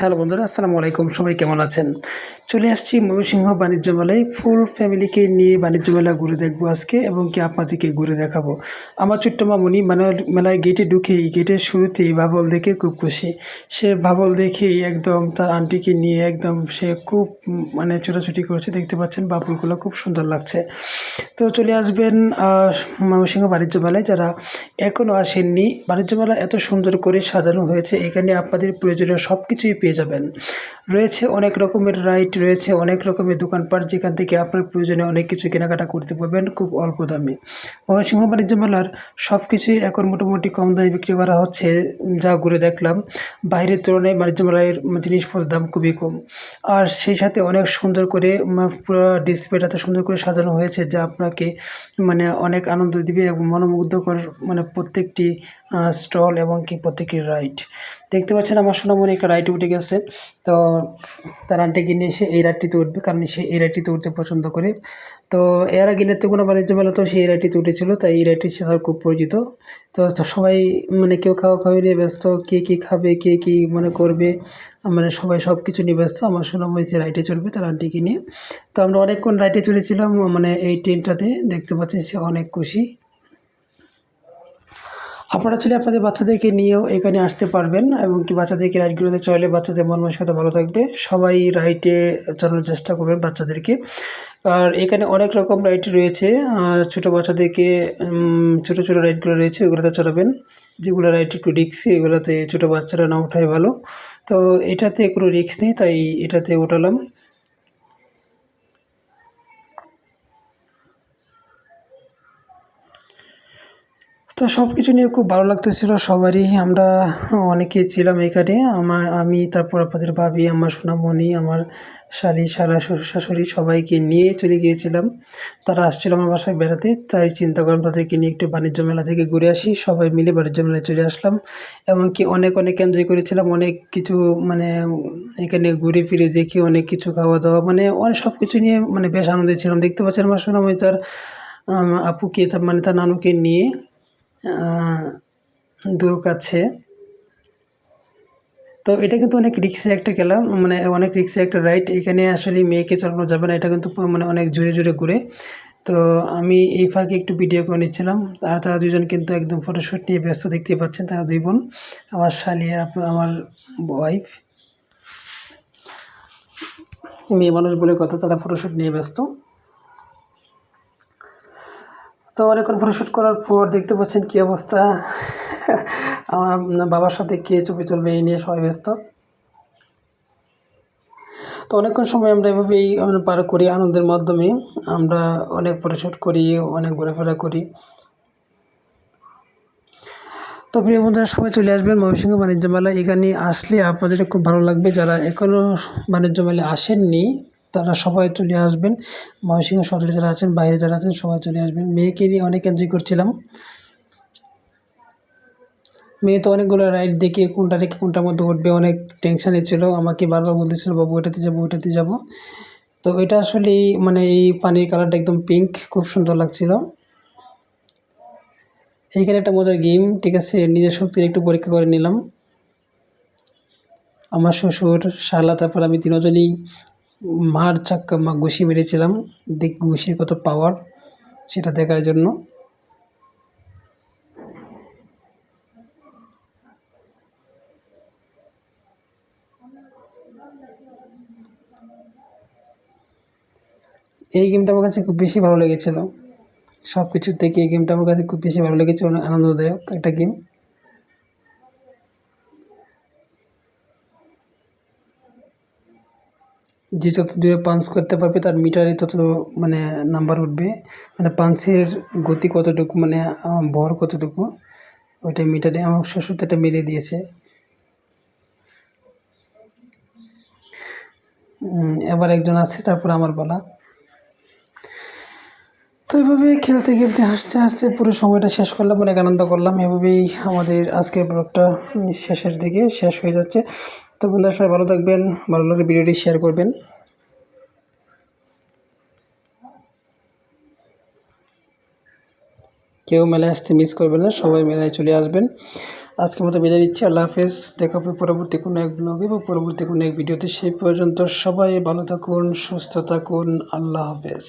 Hello বন্ধুরা, আসসালামু আলাইকুম। সবাই কেমন আছেন? চলে আসছি ময়মনসিংহ বাণিজ্য মেলায়। ফুল ফ্যামিলিকে নিয়ে বাণিজ্য মেলা ঘুরে দেখব আজকে এবং কি আপনাদেরকে ঘুরে দেখাবো। আমার ছোট্ট মানে মেলায় গেটে ঢুকেই গেটের শুরুতেই ভাবল দেখে খুব খুশি। সে ভাবল দেখেই একদম তার আন্টিকে নিয়ে একদম সে খুব মানে ছোটাছুটি করছে। দেখতে পাচ্ছেন বাবলগুলো খুব সুন্দর লাগছে। তো চলে আসবেন ময়মনসিংহ বাণিজ্য মেলায়। যারা এখনও আসেননি, বাণিজ্য মেলা এত সুন্দর করে সাজানো হয়েছে, এখানে আপনাদের প্রয়োজনীয় সব কিছুই পেয়ে যাবেন। রয়েছে, অনেক রকমের রাইড রয়েছে, অনেক রকমের দোকানপাট যেখান থেকে আপনার প্রয়োজনে অনেক কিছু কেনাকাটা করতে পারবেন খুব অল্প দামে। ময়মনসিংহ বাণিজ্য মেলার সব কিছুই এখন মোটামুটি কম দামে বিক্রি করা হচ্ছে, যা ঘুরে দেখলাম। বাইরের তুলনায় বাণিজ্য মেলার জিনিসপত্রের দাম খুবই কম। আর সেই সাথে অনেক সুন্দর করে পুরো ডিসপ্লেটাতে সুন্দর করে সাজানো হয়েছে, যা আপনাকে মানে অনেক আনন্দ দিবে এবং মনোমুগ্ধকর মানে প্রত্যেকটি স্টল এবং কি প্রত্যেকটি রাইড। দেখতে পাচ্ছেন আমার সোনামণি একটা রাইডে উঠে গেছে। তো তার আন্টিকে নিয়ে সে এই রাইডটিতে উঠবে, কারণ সে এই রাইডটিতে উঠতে পছন্দ করে। তো এর আগে নেত্রকোনা বাণিজ্য মেলা তো সে এই রাইডটিতে উঠেছিল, তাই এই রাইডটি সে তার খুব পরিচিত। তো তো সবাই মানে কেউ খাওয়া খাওয়াই নিয়ে ব্যস্ত, কে কী খাবে, কে কী মানে করবে মানে সবাই সব কিছু নিয়ে ব্যস্ত। আমার সোনামণি যে রাইডে চলবে তার আন্টিকে নিয়ে। তো আমরা অনেকক্ষণ রাইডে চলেছিলাম মানে এই ট্রেনটাতে দেখতে পাচ্ছেন সে অনেক খুশি। আপনারা চাইলে আপনাদের বাচ্চাদেরকে নিয়েও এখানে আসতে পারবেন এবং কি বাচ্চাদেরকে রাইডগুলোতে চলে, বাচ্চাদের মন মানসিকতা ভালো থাকবে। সবাই রাইডে চালানোর চেষ্টা করবেন বাচ্চাদেরকে। আর এখানে অনেক রকম রাইড রয়েছে। ছোটো বাচ্চাদেরকে ছোটো ছোটো রাইডগুলো রয়েছে, ওগুলোতে চড়াবেন। যেগুলো রাইড একটু রিক্সি এগুলোতে ছোটো বাচ্চারা না ওঠাই ভালো। তো এটাতে কোনো রিক্স নেই, তাই এটাতে ওঠালাম। তো সব কিছু নিয়ে খুব ভালো লাগতেছিল, সবারই। আমরা অনেকে ছিলাম এখানে। আমার, আমি, তারপর আপনাদের ভাবি, আমার সোনামণি, আমার শালি সারা শ্বশুর শাশুড়ি, সবাইকে নিয়ে চলে গিয়েছিলাম। তারা আসছিল আমার বাসায় বেড়াতে, তাই চিন্তা করলাম তাদেরকে নিয়ে একটু বাণিজ্য মেলা থেকে ঘুরে আসি। সবাই মিলে বাণিজ্য মেলায় চলে আসলাম। এমনকি অনেক অনেক এনজয় করেছিলাম। অনেক কিছু মানে এখানে ঘুরে ফিরে দেখি, অনেক কিছু খাওয়া দাওয়া মানে অনেক সব কিছু নিয়ে মানে বেশ আনন্দে ছিলাম। দেখতে পাচ্ছেন আমার সোনামণি তার আপুকে তার মানে তার নানুকে নিয়ে। দৌড়াচ্ছে তো এটা কিন্তু অনেক রিক্সের একটা খেলা মানে অনেক রিক্সের একটা রাইড এখানে আসলে মেয়েকে চালানো যাবে না, এটা কিন্তু মানে অনেক জোরে জোরে ঘুরে। তো আমি এই ফাঁকে একটু ভিডিও করে নিচ্ছিলাম। আর তারা দুজন কিন্তু একদম ফটোশ্যুট নিয়ে ব্যস্ত দেখতে পাচ্ছেন, তারা দুই বোন, আমার শালি আমার ওয়াইফ মেয়ে মানুষ বলে কথা, তারা ফটোশ্যুট নিয়ে ব্যস্ত। তো অনেকক্ষণ ফটোশ্যুট করার পর দেখতে পাচ্ছেন কী অবস্থা। আমার বাবার সাথে কে ছবি তুলবে এই নিয়ে সবাই ব্যস্ত। তো অনেকক্ষণ সময় আমরা এভাবেই পার করি আনন্দের মাধ্যমে। আমরা অনেক ফটোশ্যুট করি, অনেক ঘোরাফেরা করি। তো প্রিয় বন্ধুরা, সবাই চলে আসবেন ময়মনসিংহ বাণিজ্য মেলা এখানে আসলে আপনাদের খুব ভালো লাগবে। যারা এখনও বাণিজ্য মেলায় আসেননি তারা সবাই চলে আসবেন। ময়মনসিংহ শহরে যারা আছেন, বাইরে যারা আছেন, সবাই চলে আসবেন। মেয়েকে নিয়ে অনেক এনজয় করছিলাম। মেয়ে তো অনেকগুলো রাইড দেখে কোনটা রেখে কোনটার মধ্যে উঠবে, অনেক টেনশানে ছিল। আমাকে বারবার বলতেছিল, বাবু, ওটাতে যাব ওটাতে যাব। তো এটা আসলে মানে এই পানির কালারটা একদম পিঙ্ক খুব সুন্দর লাগছিল। এইখানে একটা মজার গেম ঠিক আছে? নিজের শক্তির একটু পরীক্ষা করে নিলাম। আমার শ্বশুর, শালা, তারপর আমি তিনজনই মার চাক্কা মা ঘুষি মেরেছিলাম, দেখ ঘুষির কত পাওয়ার সেটা দেখার জন্য। এই গেমটা আমার কাছে খুব বেশি ভালো লেগেছিল। সব কিছু থেকে এই গেমটা আমার কাছে খুব বেশি ভালো লেগেছে অনেক আনন্দদায়ক একটা গেম যে যত দূরে পাঞ্চ করতে পারবে, তার মিটারে তত মানে নাম্বার উঠবে। মানে পাঞ্চের গতি কতটুকু মানে ভর কতটুকু, ওইটা মিটারে আমার শ্বশুর এটা মেরে দিয়েছে। এবার একজন আছে, তারপর আমার বলা তো এভাবে খেলতে খেলতে হাসতে হাসতে পুরো সময়টা শেষ করলাম, অনেক আনন্দ করলাম। এভাবেই আমাদের আজকের ব্লগটা শেষের দিকে শেষ হয়ে যাচ্ছে। তো বন্ধুরা, সবাই ভালো থাকবেন, ভালো লাগলে ভিডিওটি শেয়ার করবেন। কেউ মেলায় আসতে মিস করবেন না, সবাই মেলায় চলে আসবেন। আজকে মতো বিদায় নিচ্ছি, আল্লাহ হাফেজ। দেখা হবে পরবর্তী কোনো এক ব্লগে বা পরবর্তী কোনো এক ভিডিওতে সেই পর্যন্ত সবাই ভালো থাকুন, সুস্থ থাকুন, আল্লাহ হাফেজ।